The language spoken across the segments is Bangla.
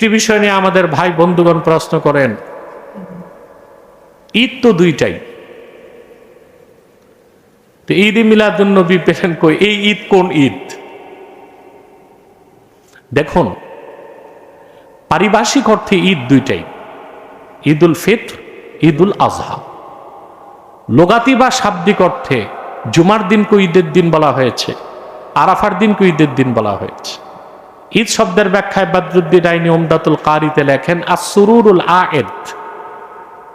একটি বিষয় নিয়ে আমাদের ভাই বন্ধুগণ প্রশ্ন করেন। ঈদ তো দুইটাই। ঈদ মিলাদুন নবী পেলেন কই? এই ঈদ কোন ঈদ? দেখুন, পারিভাষিক অর্থে ঈদ দুইটাই। ঈদ উল ফিত্র ঈদ উল আজহা। লোগাতি বা শাব্দিক অর্থে জুমার দিনকে ঈদের দিন বলা হয়েছে, আরাফার দিনকে ঈদের দিন বলা হয়েছে। ঈদ শব্দের ব্যাখ্যায় বাদরুদ্দিন আইনি ওমদাতুল কারিতে লেখেন আসুরুল আয়েদ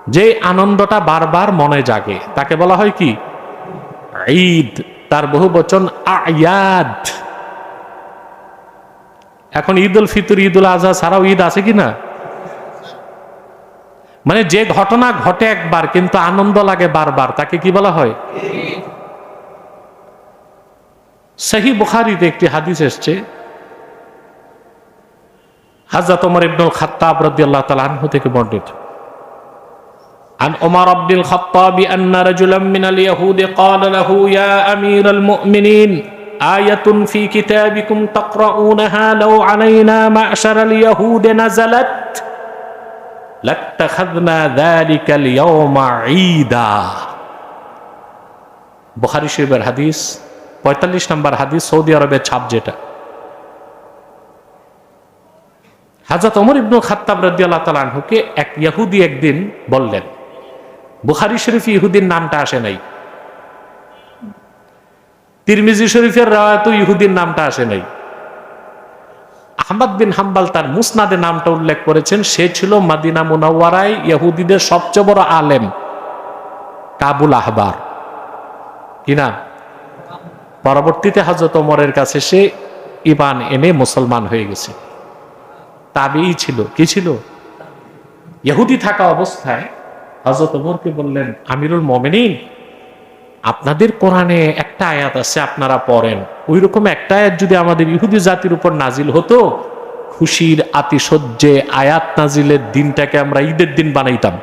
যে আনন্দটা বারবার মনে জাগে। তাকে বলা হয় কি? ঈদ তার বহু বচন আয়াদ। এখন ঈদ উল ফিতর ঈদ উল আজহা ছাড়াও ঈদ আছে কি না? মানে যে ঘটনা ঘটে একবার কিন্তু আনন্দ লাগে বারবার তাকে কি বলা হয়? সহি বুখারিতে একটি হাদিস এসছে হাজরত ওমর ইবনুল খাত্তাব রাদিয়াল্লাহু তাআলা আনহু থেকে বর্ণিত عن عمر بن الخطاب أن رجلا من اليهود قال له يا أمير المؤمنين آية في كتابكم تقرؤونها لو علينا معشر اليهود نزلت لاتخذنا ذلك اليوم عيدا বুখারি শরীফের হাদিস পঁয়তাল্লিশ নম্বর হাদিস সৌদি আরবের ছাপ যেটা হাজরত অমর ইবনুল খাত্তাব রাদিয়াল্লাহু তাআলা আনহুকে এক ইহুদি একদিন বললেন, বুখারি শরীফ ইহুদির নামটা আসে নাই। তিরমিজি শরীফের রায়াত ইহুদির নামটা আসে নাই। আহমদ বিন হাম্বাল তার মুসনাদে নামটা উল্লেখ করেছেন, সে ছিল মাদিনা মুনাওয়ারায় ইহুদিদের সবচেয়ে বড় আলেম, কাবুল আহবার। কিনা পরবর্তীতে হজরত ওমরের কাছে সে ইমান এনে মুসলমান হয়ে গেছে। তাবেই ছিল। কি ছিল? ইহুদি থাকা অবস্থায় হজরত ওমরকে বললেন, আমিরুল মমিনিন, আপনাদের কোরআনে একটা আয়াত আছে, আপনারা পড়েন। ওই রকম একটা আয়াত যদি আমাদের ইহুদি জাতির উপর নাজিল হতো, খুশির আতিশয্যে আয়াত নাজিলের দিনটাকে আমরা ঈদের দিন বানাইতাম।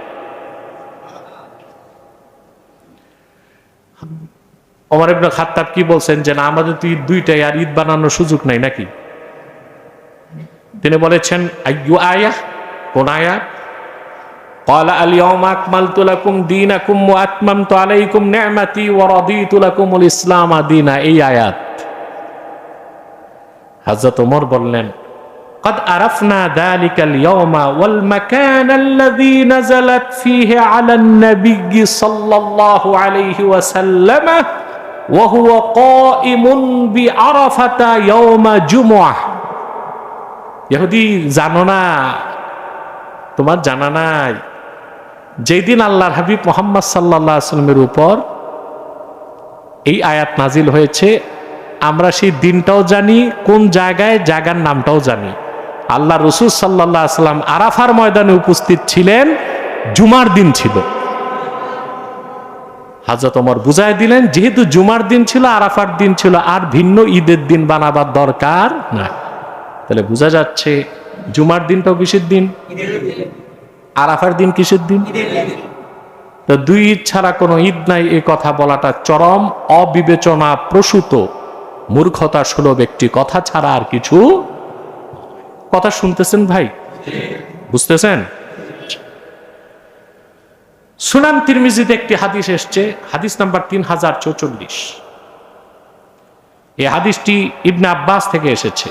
ইবনে খাত্তাব কি বলছেন যে, না, আমাদের তো ঈদ দুইটাই, আর ঈদ বানানোর সুযোগ নাই নাকি? তিনি বলেছেন আইয়ু আয়া কোন আয়াত قال اليوم أكملت لكم دينكم وأتممت عليكم نعمتي ورضيت لكم الإسلام دينا এই আয়াত হযরত ওমর বললেন قد عرفنا ذلك اليوم والمكان الذي نزلت فيه على النبي صلى الله عليه وسلم وهو قائم بعرفة يوم جمعة ইহুদি জানো না? তোমার জানা নাই। যেদিন আল্লাহর হাবিব মোহাম্মদ সাল্লাহ আসলামের উপর এই আয়াত নাজিল হয়েছে, আমরা সেই দিনটাও জানি, কোন জায়গায় জায়গার নামটাও জানি। আল্লাহ রসুল সাল্লাহ আসলাম আরাফার ময়দানে উপস্থিত ছিলেন, জুমার দিন ছিল। হাজরত ওমর বুঝাই দিলেন, যেহেতু জুমার দিন ছিল, আরাফার দিন ছিল, আর ভিন্ন ঈদের দিন বানাবার দরকার না তাহলে বোঝা যাচ্ছে জুমার দিনটাও কিসের দিন? আরাফার দিন কিসের দিন? তো দুই ঈদ ছাড়া কোনো ঈদ নাই এই কথা বলাটা চরম অবিবেচনা প্রসূত। মূর্খতা সুলভ একটি কথা ছাড়া আর কিছু কথা শুনতেছেন ভাই? বুঝতেছেন? সুনান তিরমিজিতে একটি হাদিস এসছে, হাদিস নাম্বার তিন হাজার চৌচল্লিশ। এই হাদিসটি ইবনে আব্বাস থেকে এসেছে।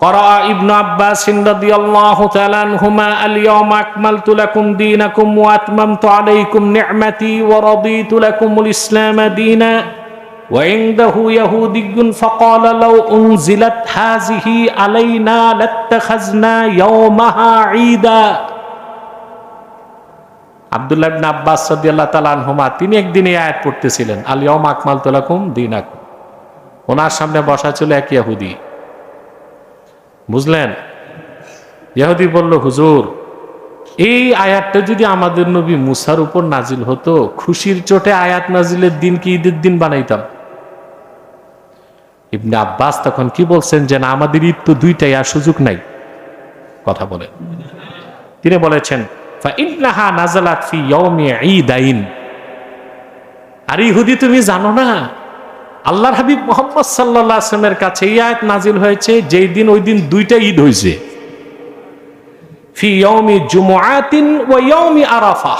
قرأ ابن عباس رضي الله تعالى عنهما اليوم أكملت لكم دينكم وأتممت عليكم نعمتي ورضيت لكم الإسلام دينا وعنده يهودي فقال لو أنزلت هذه علينا لاتخذنا يومها عيدا আব্দুল্লাহ ইবনে আব্বাস রাদিয়াল্লাহু তাআলা আনহুমা তিনি একদিন এই আয়াত পড়তেছিলেন আল ইয়াউমা আকমালতু লাকুম দীনাকুম ওনার সামনে বসা ছিল এক ইহুদি বুঝলেন? ইহুদি বলল, হুজুর, এই আয়াতটা যদি আমাদের নবী মুসার উপর নাজিল হতো, খুশির চোটে আয়াত নাজিলের দিন কি ঈদের দিন বানাইতাম? ইবনে আব্বাস তখন কি বলছেন যে, না, আমাদের ঈদ তো দুইটাই আর সুযোগ নাই। কথা বলে। তিনি বলেছেন আর ইহুদি, তুমি জানো না? আল্লাহর হাবিব মোহাম্মদ সাল্লাহ আসলামের কাছে এই আয়াত নাজিল হয়েছে, যেই দিন ওই দিন দুইটা ঈদ হয়েছে। আরাফা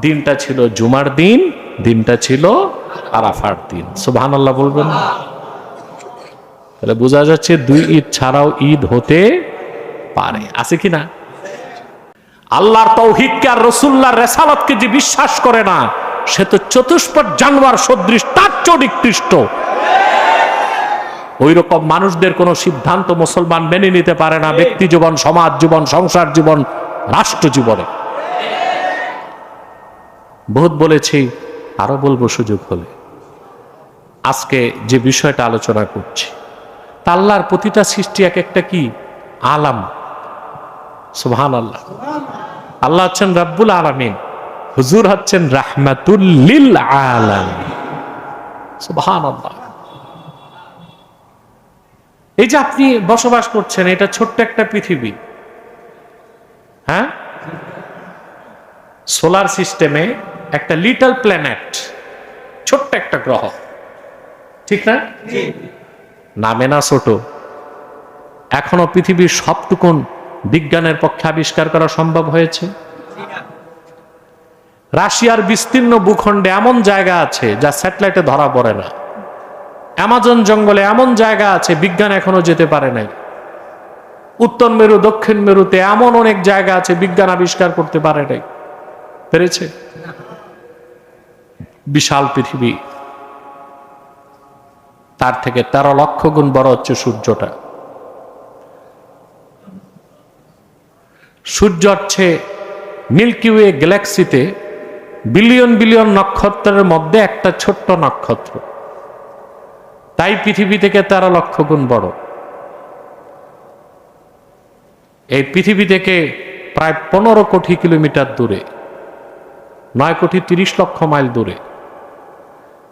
দিনটা ছিল জুমার দিন, দিনটা ছিল আরাফার দিন। সুবহানাল্লাহ বলবেন না? তাহলে বোঝা যাচ্ছে দুই ঈদ ছাড়াও ঈদ হতে পারে। আছে কি না? আল্লাহর তৌহিদকে আর রসুল্লাহ রেসালতকে যে বিশ্বাস করে না সে তো চতুষ্পদ জানোয়ার, সদৃশ, তার চেয়েও নিকৃষ্ট। ওই রকম মানুষদের কোনো সিদ্ধান্ত মুসলমান মেনে নিতে পারে না, ব্যক্তি জীবন, সমাজ জীবন, সংসার জীবন, রাষ্ট্র জীবনে। বহুত বলেছি, আরও বলব সুযোগ হলে। আজকে যে বিষয়টা আলোচনা করছি তা আল্লাহর প্রতিটা সৃষ্টি এক একটা কি? আলাম। সুবহান আল্লাহ আল্লাহ হচ্ছেন রাব্বুল আলামিন। হুজুর হচ্ছেন রাহমাতুল্লিল আলামিন। সুবহান এই যে আপনি বসবাস করছেন এটা ছোট্ট একটা পৃথিবী। হ্যাঁ? সোলার সিস্টেমে একটা লিটল প্ল্যানেট ছোট্ট একটা গ্রহ। ঠিক না? নামে না ছোট। এখনও পৃথিবীর সবটুকুন বিজ্ঞানের পক্ষে আবিষ্কার করা সম্ভব হয়েছে। রাশিয়ার বিস্তীর্ণ ভূখণ্ডে এমন জায়গা আছে যা স্যাটেলাইটে ধরা পড়ে না। অ্যামাজন জঙ্গলে এমন জায়গা আছে, বিজ্ঞান এখনও যেতে পারে নাই। উত্তর মেরু, দক্ষিণ মেরুতে এমন অনেক জায়গা আছে, বিজ্ঞান আবিষ্কার করতে পারে নাই। পেরেছে? বিশাল পৃথিবী। তার থেকে তেরো লক্ষ গুণ বড় হচ্ছে সূর্যটা। সূর্য হচ্ছে মিল্কি ওয়ে গ্যালাক্সিতে বিলিয়ন বিলিয়ন নক্ষত্রের মধ্যে একটা ছোট্ট নক্ষত্র। তাই পৃথিবী থেকে তেরো লক্ষ গুণ বড়। এই পৃথিবী থেকে প্রায় পনেরো কোটি কিলোমিটার দূরে, নয় কোটি তিরিশ লক্ষ মাইল দূরে।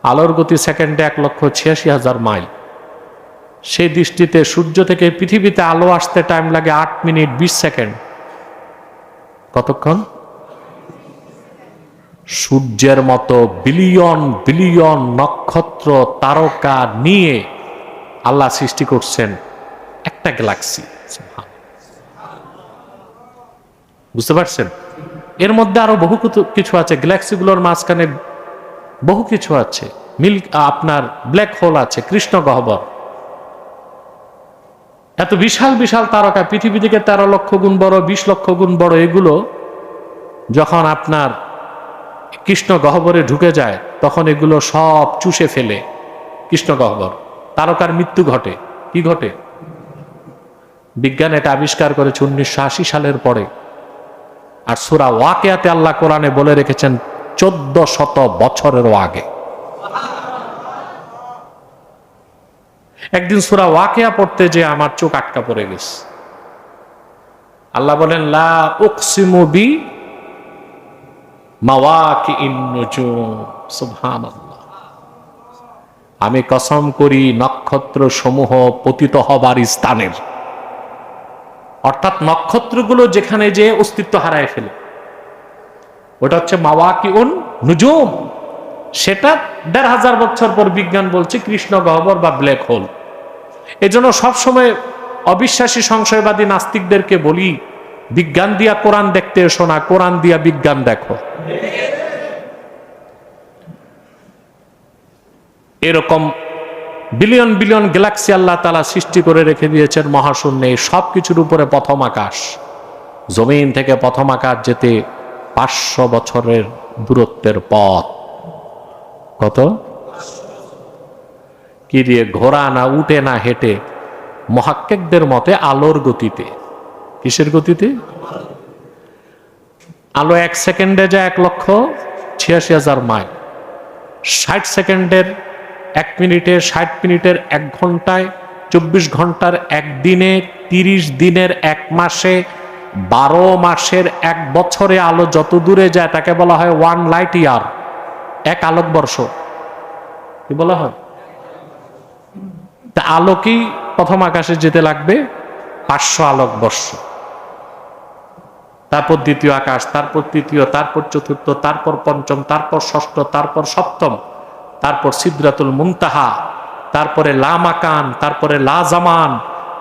আলোর গতি সেকেন্ডে এক লক্ষ ছিয়াশি হাজার মাইল। সেই দৃষ্টিতে সূর্য থেকে পৃথিবীতে আলো আসতে টাইম লাগে আট মিনিট বিশ সেকেন্ড। কতক্ষণ? সূর্যের মতো বিলিয়ন বিলিয়ন নক্ষত্র তারকা নিয়ে আল্লাহ সৃষ্টি করছেন একটা গ্যালাক্সি। বুঝতে পারছেন? এর মধ্যে আরও বহু কিছু- আছে। গ্যালাক্সিগুলোর মাঝখানে বহু কিছু আছে। মিল্ক আপনার ব্ল্যাক হোল আছে, কৃষ্ণ গহ্বর। এত বিশাল বিশাল তারকা, পৃথিবী থেকে তেরো লক্ষ গুণ বড়, বিশ লক্ষ গুণ বড়, এগুলো যখন আপনার কৃষ্ণ গহ্বরে ঢুকে যায়, তখন এগুলো সব চুষে ফেলে। কৃষ্ণ গহ্বর, তারকার মৃত্যু ঘটে। কি ঘটে? বিজ্ঞান এটা আবিষ্কার করেছে উনিশশো আশি সালের পরে। আর সুরা ওয়াকেয়াতে আল্লাহ কোরআনে বলে রেখেছেন, চোদ্দ শত বছরেরও আগে। একদিন সুরা ওয়াকেয়া পড়তে যে আমার চোখ আটকা পড়ে গেছে। আল্লাহ বলেন, লা আমি কসম করি নক্ষত্র সমূহ পতিত হবার স্থানের। অর্থাৎ নক্ষত্রগুলো যেখানে যে অস্তিত্ব হারায় ফেলে। ওটা হচ্ছে মাওয়াকি উন নুজুম। সেটা দেড় হাজার বছর পর বিজ্ঞান বলছে কৃষ্ণ গহ্বর বা ব্ল্যাক হোল। এজন্য সবসময় অবিশ্বাসী, সংশয়বাদী নাস্তিকদেরকে বলি বিজ্ঞান দিয়া কোরআন দেখতে এসো না, কোরআন দিয়া বিজ্ঞান দেখো। এরকম বিলিয়ন বিলিয়ন গ্যালাক্সি আল্লাহ তালা সৃষ্টি করে রেখে দিয়েছেন মহাশূন্যে সব কিছুর উপরে প্রথম আকাশ। জমিন থেকে প্রথম আকাশ যেতে পাঁচশো বছরের দূরত্বের পথ। কত? কি দিয়ে ঘোড়া না উঠে না হেঁটে, মহাক্কেকদের মতে আলোর গতিতে। কিসের গতিতে? আলো এক সেকেন্ডে যায় এক লক্ষ ছিয়াশি হাজার মাইল। ষাট সেকেন্ডের এক মিনিটে, ষাট মিনিটের এক ঘন্টায়, চব্বিশ ঘণ্টার এক দিনে, তিরিশ দিনের এক মাসে, বারো মাসের এক বছরে আলো যত দূরে যায়, তাকে বলা হয় ওয়ান লাইট ইয়ার, এক আলোকবর্ষ। কি বলা হয়? তা আলোকেই প্রথম আকাশে যেতে লাগবে? পাঁচশো আলোকবর্ষ। তারপর দ্বিতীয় আকাশ, তারপর তৃতীয়, তারপর চতুর্থ, তারপর পঞ্চম, তারপর ষষ্ঠ, তারপর সপ্তম, তারপর সিদ্রাতুল মুনতাহা, তারপরে লামাকান তারপরে লাজামান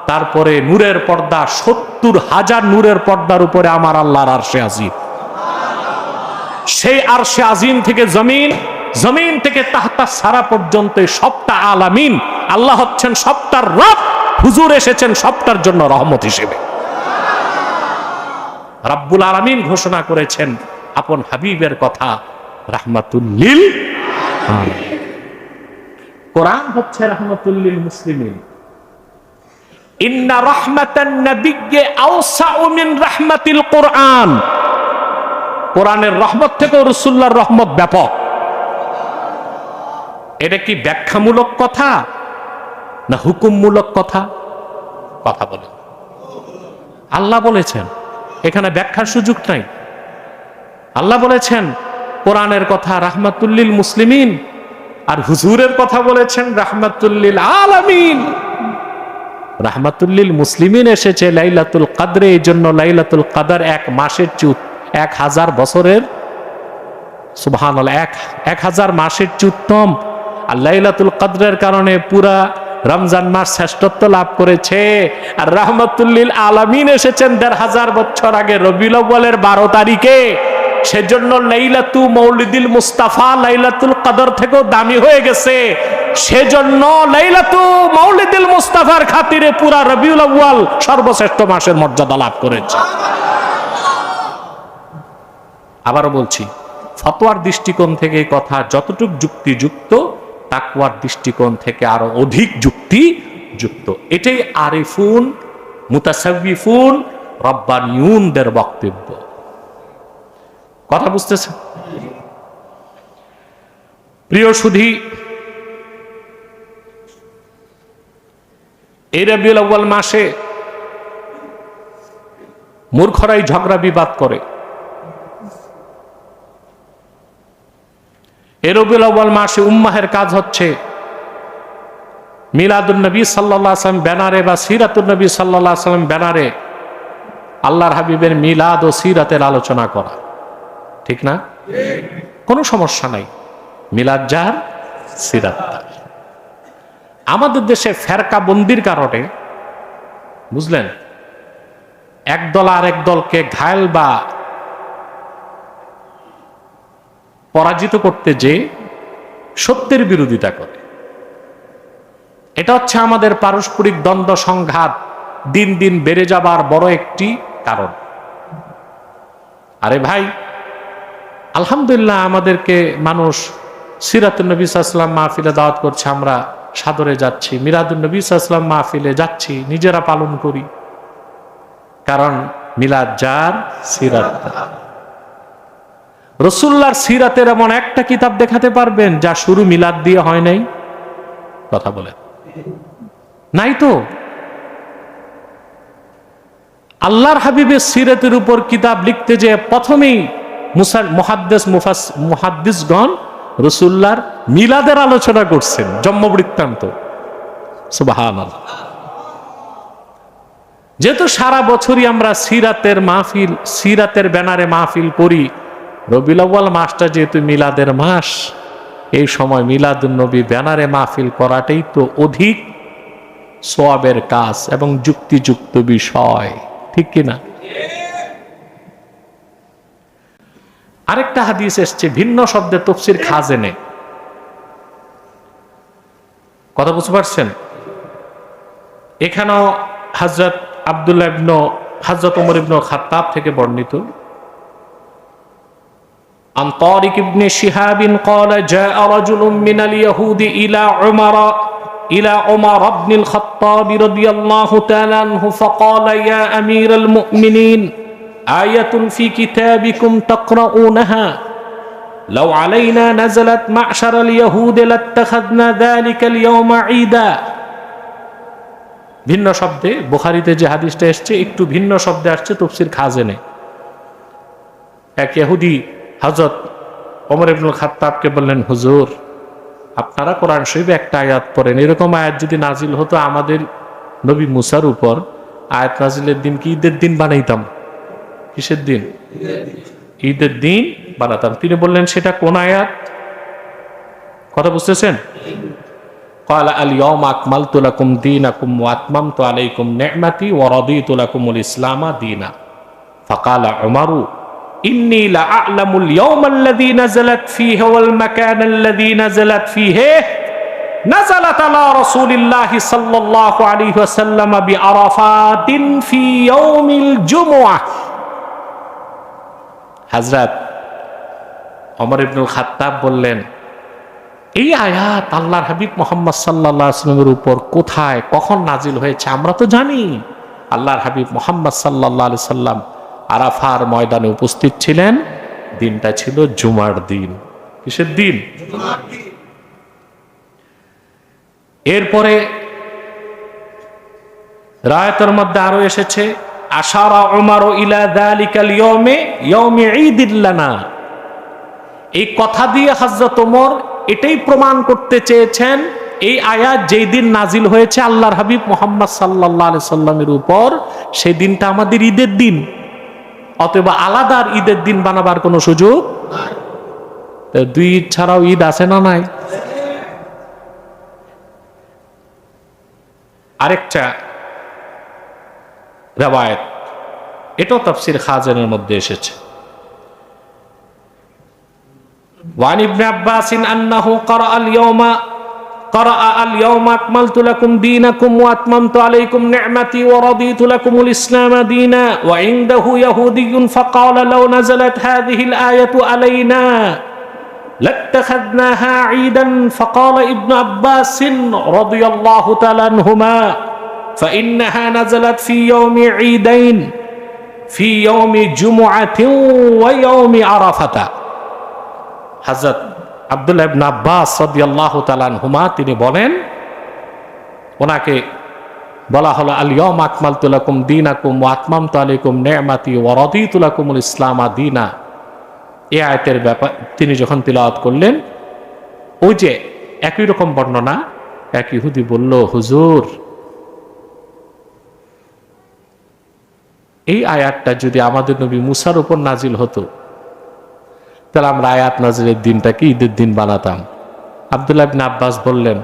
তারপরে নূরের পর্দা, সত্তর হাজার নূরের পর্দার উপরে আমার আল্লাহর আরশে আজিম। সেই আরশে আজিম থেকে জমিন জমিন থেকে তাহতা সারা পর্যন্ত সবটা আলামিন, আল্লাহ হচ্ছেন সবটার রব, হুজুর এসেছেন সবটার জন্য রহমত হিসেবে। রাব্বুল আলামিন ঘোষণা করেছেন, আপন হাবিবের কথা রাহমাতুল্লিল কোরআন হচ্ছে রাহমাতুল্লিল রাহমাতিল কোরআন। রহমত থেকে রহমত ব্যাপক। এটা কি কথা না কথা? কথা বলে আল্লাহ বলেছেন এখানে ব্যাখ্যার সুযোগ নাই। আল্লাহ বলেছেন, কোরআনের কথা রাহমাতুল্লিল মুসলিমিন, আর হুজুরের কথা বলেছেন রাহমাতুল্লিল আলামিন। রাহমাতুল্লিল মুসলিমিন এসেছে লাইলাতুল কাদরে, এই জন্য লাইলাতুল কাদার এক মাসের চুত, এক হাজার বছরের সুবহান এক এক হাজার মাসের চুত্তম আর লাইলাতুল কাদরের কারণে পুরা রমজান মাস শ্রেষ্ঠত্ব লাভ করেছে। আর রাহমাতুল্লিল আলামিন এসেছেন দেড় হাজার বছর আগে রবিউল বারো তারিখে। সেজন্য লাইলাতু মৌলিদিল মুস্তাফা লাইলাতুল কদর থেকেও দামি হয়ে গেছে। সেজন্য লাইলাতু মৌলিদিল মুস্তাফার খাতিরে পুরা রবিউল আউ্বাল সর্বশ্রেষ্ঠ মাসের মর্যাদা লাভ করেছে। আবারও বলছি, ফতোয়ার দৃষ্টিকোণ থেকে কথা যতটুক যুক্তিযুক্ত তাকওয়ার দৃষ্টিকোণ থেকে আরও অধিক যুক্তি যুক্ত। এটাই আরিফুন মুতাসাবিফুন রব্বানিউনদের বক্তব্য। কথা বুঝতেছে প্রিয় সুধী এই রবিউল আউ্বাল মাসে মূর্খরাই ঝগড়া বিবাদ করে। এ রবিউল আউ্বাল মাসে উম্মাহের কাজ হচ্ছে মিলাদুল নবী সাল্লাহ আসলাম ব্যানারে বা সিরাতুল নবী সাল্লাহ আসলাম ব্যানারে আল্লাহর হাবিবের মিলাদ ও সিরাতের আলোচনা করা। ঠিক না? কোনো সমস্যা নাই। মিলাদ যার সিরাত আমাদের দেশে ফেরকা বন্দির কারণে, বুঝলেন? একদল আর এক দলকে ঘায়ল বা পরাজিত করতে যে সত্যের বিরোধিতা করে। এটা হচ্ছে আমাদের পারস্পরিক দ্বন্দ্ব সংঘাত দিন দিন বেড়ে যাবার বড় একটি কারণ। আরে ভাই, আলহামদুলিল্লাহ আমাদেরকে মানুষ সিরাতুল নবী সাল্লাম মাহফিলে দাওয়াত করছে, আমরা সাদরে যাচ্ছি মিরাদুল নবী সাল্লাম মাহফিলে যাচ্ছি, নিজেরা পালন করি। কারণ মিলাদ যার, সিরাত। রসুল্লার সিরাতের এমন একটা কিতাব দেখাতে পারবেন যা শুরু মিলাদ দিয়ে হয় নাই? কথা বলে নাই তো? আল্লাহর হাবিবের সিরাতের উপর কিতাব লিখতে যে প্রথমেই মহাদ্দেস মুফাস মুহাদ্দিসগণ রসুল্লার মিলাদের আলোচনা করছেন জন্ম বৃত্তান্ত যেহেতু সারা বছরই আমরা সিরাতের মাহফিল সিরাতের ব্যানারে মাহফিল করি আউ্বাল মাসটা যেহেতু মিলাদের মাস, এই সময় মিলাদুন নবী ব্যানারে মাহফিল করাটাই তো অধিক সোয়াবের কাজ এবং যুক্তিযুক্ত বিষয়, ঠিক কিনা আরেকটা হাদিস এসছে, ভিন্ন শব্দে তফসির খাজেনে। কথা বুঝতে পারছেন? এখানেও হজরত আবদুল্লাহ ইবন হজরত ওমর ইবন খাত্তাব থেকে বর্ণিত। عن طارق بن شهاب قال جاء رجل من اليهود إلى عمر إلى عمر بن الخطاب رضي الله تعالى عنه فقال يا أمير المؤمنين آية في كتابكم تقرؤونها لو علينا نزلت معشر اليهود لاتخذنا ذلك اليوم عيدا ভিন্ন শব্দে বুখারিতে যে হাদিসটা এসছে একটু ভিন্ন শব্দে আসছে তফসির খাজেনে এক ইহুদি হজরত ওমর ইবনুল খাত্তাবকে বললেন হুজুর আপনারা কোরআন শরীফে একটা আয়াত পড়েন এরকম আয়াত যদি নাজিল হতো আমাদের নবী মুসার উপর আয়াত নাজিলের দিন কি ঈদের দিন বানাইতাম কিসের দিন ঈদের দিন বানাতাম তিনি বললেন সেটা কোন আয়াত কথা বুঝতেছেন قال اليوم أكملت لكم دينكم وأتممت عليكم نعمتي ورضيت لكم الإسلام دينا فقال عمر ইন্নি লা আ'লামুল ইয়াওমাল্লাযী নাযালাত ফীহি ওয়াল মাকানাল্লাযী নাযালাত ফীহি নাযালাত আলা রাসূলিল্লাহ সাল্লাল্লাহু আলাইহি ওয়াসাল্লাম বিআরাফাতিন ফী ইয়াউমিল জুমুআহ হযরত ওমর ইবনুল খাত্তাব বললেন, এই আয়াত আল্লাহর হাবিব মোহাম্মদ সাল্লাহ আসলামের উপর কোথায়, কখন নাজিল হয়েছে আমরা তো জানি। আল্লাহর হাবিব মোহাম্মদ সাল্লাহ সাল্লাম আরাফার ময়দানে উপস্থিত ছিলেন। দিনটা ছিল জুমার দিন। কিসের দিন? এরপরে রায়তের মধ্যে আরও এসেছে আশারা ইলা দালিকাল ইয়মে ইয়মে ঈদিল্লানা এই কথা দিয়ে হজরত ওমর এটাই প্রমাণ করতে চেয়েছেন এই আয়াত যেই দিন নাজিল হয়েছে আল্লাহর হাবিব মোহাম্মদ সাল্লাহ সাল্লামের উপর সেই দিনটা আমাদের ঈদের দিন। অথবা আলাদা ঈদের দিন বানাবার কোনো সুযোগ দুই ঈদ ছাড়াও ঈদ আছে না নাই? আরেকটা রেবায়ত এটাও তাফসির খাজানের মধ্যে এসেছে। ওয়ান ইবনে আব্বাসিন আন্নাহু করা আল ইয়াউমা قرأ اليوم أكملت لكم دينكم وأتممت عليكم نعمتي ورضيت لكم الإسلام دينا وعنده يهودي فقال لو نزلت هذه الآية علينا لاتخذناها عيدا فقال ابن عباس رضي الله تعالى عنهما فإنها نزلت في يوم عيدين في يوم جمعة ويوم عرفة. حضرت তাআলা হুমা তিনি বলেন, ওনাকে বলা হলো আল ইয়াউম আকমালতু লাকুম দীনাকুম ওয়া আতমামতু আলাইকুম নি'মাতি ওয়া রাদিতু লাকুমুল ইসলাম দীনা। এই আয়াতের ব্যাপার তিনি যখন তিলাওয়াত করলেন, ওই যে একই রকম বর্ণনা, এক ইহুদি বলল, হুজুর, এই আয়াতটা যদি আমাদের নবী মুসার উপর নাজিল হতো তাহলে আমরা আয়াত নাজিরের দিনটাকে ঈদের দিন বানাতাম। আবদুল্লাহ আব্বাস বললেন,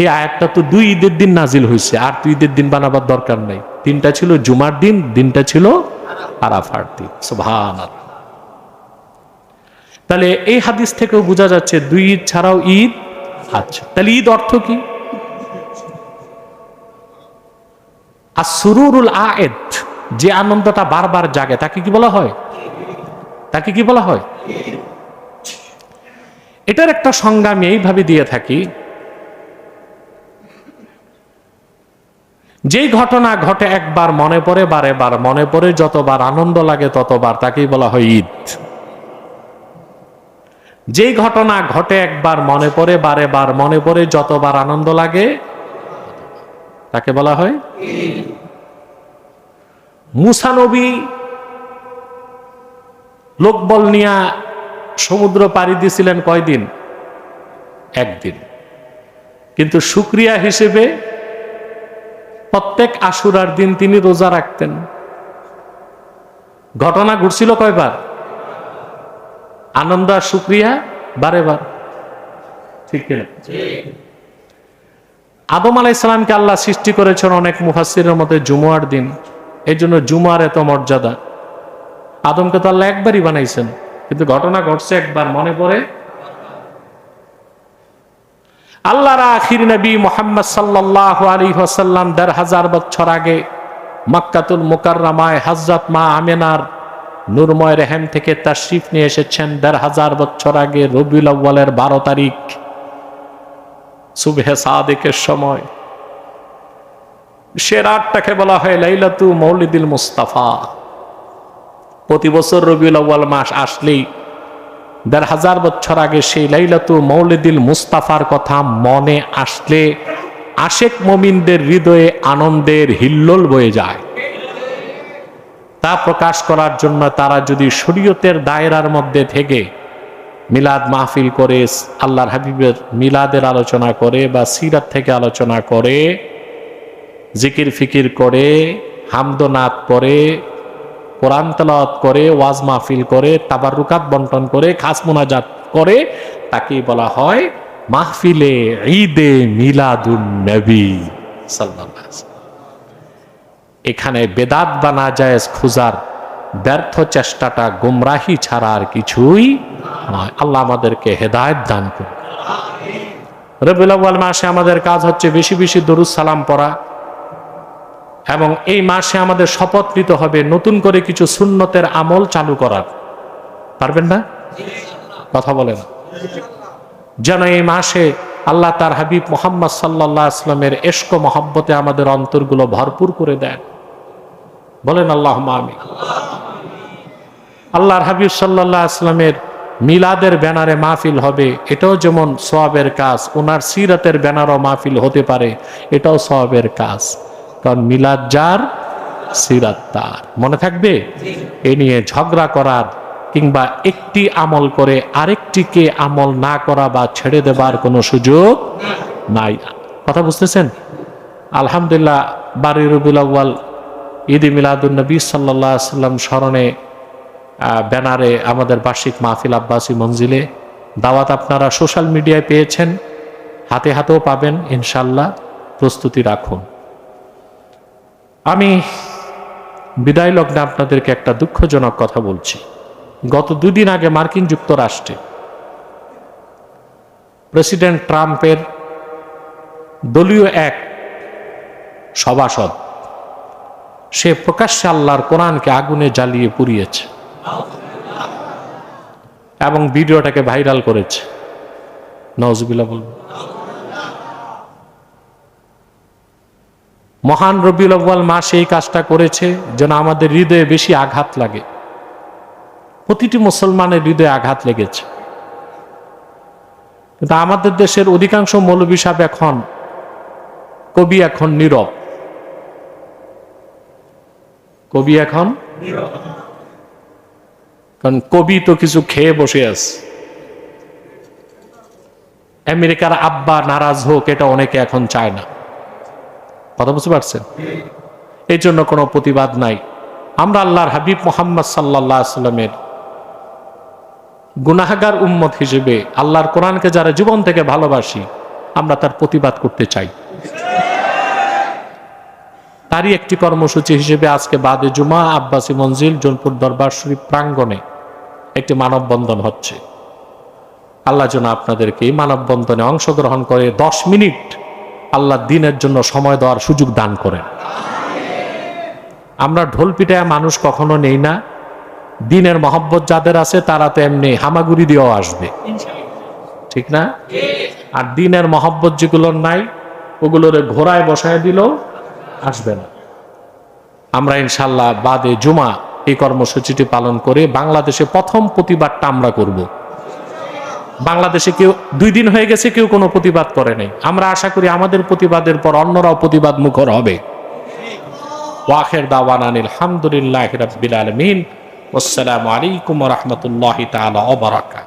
এই আয়াতটা তো দুই ঈদের দিন নাজিল হয়েছে, আর তো ঈদের দিন বানাবার দরকার নেই। দিনটা ছিল জুমার দিন, দিনটা ছিল আরাফার দিন। সুবহান তাহলে এই হাদিস থেকেও বোঝা যাচ্ছে দুই ঈদ ছাড়াও ঈদ আচ্ছা তাহলে ঈদ অর্থ কি? আর সুরুরুল আয়েদ, যে আনন্দটা বারবার জাগে, তাকে কি বলা হয়? তাকে কি বলা হয়? এটার একটা সংজ্ঞা আমি এইভাবে দিয়ে থাকি। যে ঘটনা ঘটে একবার মনে পড়ে, বারে বার মনে পড়ে, যতবার আনন্দ লাগে ততবার তাকেই বলা হয় ঈদ। যেই ঘটনা ঘটে একবার মনে পড়ে, বারে বার মনে পড়ে, যতবার আনন্দ লাগে, তাকে বলা হয় মুসানবী লোকবল নিয়া সমুদ্র পাড়ি দিয়েছিলেন কয়দিন? একদিন। কিন্তু সুক্রিয়া হিসেবে প্রত্যেক আশুরার দিন তিনি রোজা রাখতেন। ঘটনা ঘুরছিল কয়বার? আনন্দ আর সুক্রিয়া বারে বার। ঠিক আদম আলাই ইসলামকে আল্লাহ সৃষ্টি করেছেন অনেক মুফাসিরের মধ্যে জুমুয়ার দিন। এই জন্য জুমার এত মর্যাদা। আদমকে তো আল্লাহ একবারই বানাইছেন। কিন্তু ঘটনা ঘটছে একবার, মনে পড়ে? আল্লাহর আখির নবী মোহাম্মদ সাল্লাহ আলী হাসাল্লাম দেড় হাজার বছর আগে মক্কাতুল মুকাররামায় হজরত মা আমেনার নূরময় রেহেম থেকে তাশরিফ নিয়ে এসেছেন দেড় হাজার বছর আগে রবিউল আউ্বালের বারো তারিখ, সুবহে সাদেকের সময়। সে রাতটাকে বলা হয় লাইলাতু মৌলিদুল মুস্তাফা। প্রতি বছর রবিউল আউ্বাল মাস আসলেই দেড় হাজার বছর আগে সেই লাইলাতু মৌলিদিল মুস্তাফার কথা মনে আসলে আশেক মমিনদের হৃদয়ে আনন্দের হিল্লোল বয়ে যায়। তা প্রকাশ করার জন্য তারা যদি শরীয়তের দায়রার মধ্যে থেকে মিলাদ মাহফিল করে, আল্লাহর হাবিবের মিলাদের আলোচনা করে বা সিরাত থেকে আলোচনা করে, জিকির ফিকির করে হামদনাথ করে কোরআন তেলাওয়াত করে, ওয়াজ মাহফিল করে তাবারুকাত বন্টন করে, খাস মোনাজাত করে, তাকেই বলা হয় মাহফিলে ঈদে মিলাদুন নবী সাল্লাল্লাহু। এখানে বেদাত বা নাজায়েজ খুঁজার ব্যর্থ চেষ্টাটা গুমরাহি ছাড়া আর কিছুই নয়। আল্লাহ আমাদেরকে হেদায়ত দান করুন। রবিউল আউয়াল মাসে আমাদের কাজ হচ্ছে বেশি বেশি দরুদ সালাম পড়া। এবং এই মাসে আমাদের শপথ নিতে হবে নতুন করে কিছু সুন্নতের আমল চালু করার। পারবেন না? কথা বলেন। যেন এই মাসে আল্লাহ তার হাবিব মোহাম্মদ সাল্লাহ আসলামের এশক মহব্বতে আমাদের অন্তরগুলো ভরপুর করে দেন। বলেন আল্লাহ আমি আল্লাহর হাবিব সাল্লাহ আসলামের মিলাদের ব্যানারে মাহফিল হবে। এটাও যেমন সোয়াবের কাজ, ওনার সিরাতের ব্যানারও মাহফিল হতে পারে, এটাও সোয়াবের কাজ। কারণ মিলাদ যার? সিরাত তার। মনে থাকবে? এ নিয়ে ঝগড়া করার কিংবা একটি আমল করে আরেকটিকে আমল না করা বা ছেড়ে দেবার কোনো সুযোগ নাই। কথা বুঝতেছেন? আলহামদুলিল্লাহ বারি রবিউল আউ্য়াল ঈদ মিলাদুল নবী সাল্লাহ সাল্লাম স্মরণে ব্যানারে আমাদের বার্ষিক মাহফিল আব্বাসী মঞ্জিলে দাওয়াত আপনারা সোশ্যাল মিডিয়ায় পেয়েছেন। হাতে হাতেও পাবেন ইনশাল্লাহ। প্রস্তুতি রাখুন। আমি বিদায় লগ্নে আপনাদেরকে একটা দুঃখজনক কথা বলছি। গত দুদিন আগে মার্কিন যুক্তরাষ্ট্রে প্রেসিডেন্ট ট্রাম্পের দলীয় এক সভাসদ, সে প্রকাশ্যে আল্লাহর কোরআনকে আগুনে জ্বালিয়ে পুড়িয়েছে এবং ভিডিওটাকে ভাইরাল করেছে। নজবিল্লা বলব। মহান রবিউল আউ্বাল মাসে এই কাজটা করেছে যেন আমাদের হৃদয়ে বেশি আঘাত লাগে। প্রতিটি মুসলমানের হৃদয়ে আঘাত লেগেছে। কিন্তু আমাদের দেশের অধিকাংশ মৌলবী সাহেব এখন কবি এখন নীরব। কবি এখন কারণ কবি তো কিছু খেয়ে বসে আছে। আমেরিকার আব্বা নারাজ হোক, এটা অনেকে এখন চায় না। কথা বুঝতে পারছেন? এই জন্য কোনো প্রতিবাদ নাই। আমরা আল্লাহর হাবিব মোহাম্মদ সাল্লাহ সাল্লামের গুনাহাগার উম্মত হিসেবে আল্লাহর কোরআনকে যারা জীবন থেকে ভালোবাসি, আমরা তার প্রতিবাদ করতে চাই। তারই একটি কর্মসূচি হিসেবে আজকে বাদে জুমা, আব্বাসী মঞ্জিল, জোনপুর দরবার, শরীফ প্রাঙ্গণে একটি মানববন্ধন হচ্ছে। আল্লাহ যেন আপনাদেরকে এই মানববন্ধনে অংশগ্রহণ করে দশ মিনিট আল্লাহ দিনের জন্য সময় দেওয়ার সুযোগ দান করেন। আমরা ঢোল পিটায় মানুষ কখনো নেই না। দিনের মহব্বত যাদের আছে তারা তো এমনি হামাগুড়ি দিয়েও আসবে। ঠিক না? আর দিনের মহব্বত যেগুলোর নাই, ওগুলোর ঘোড়ায় বসায় দিলেও আসবে না। আমরা ইনশাল্লাহ বাদে জুমা এই কর্মসূচিটি পালন করে বাংলাদেশে প্রথম প্রতিবাদটা আমরা করব। বাংলাদেশে কেউ দুই দিন হয়ে গেছে কেউ কোনো প্রতিবাদ করে নাই। আমরা আশা করি আমাদের প্রতিবাদের পর অন্যরাও প্রতিবাদ মুখর হবে। ওয়াখের দাওয়ান আনিল, হামদুলিল্লাহ রাব্বিল আলমিন। আসসালামু আলাইকুম রহমতুল্লাহ তালা বারাকাতুহু।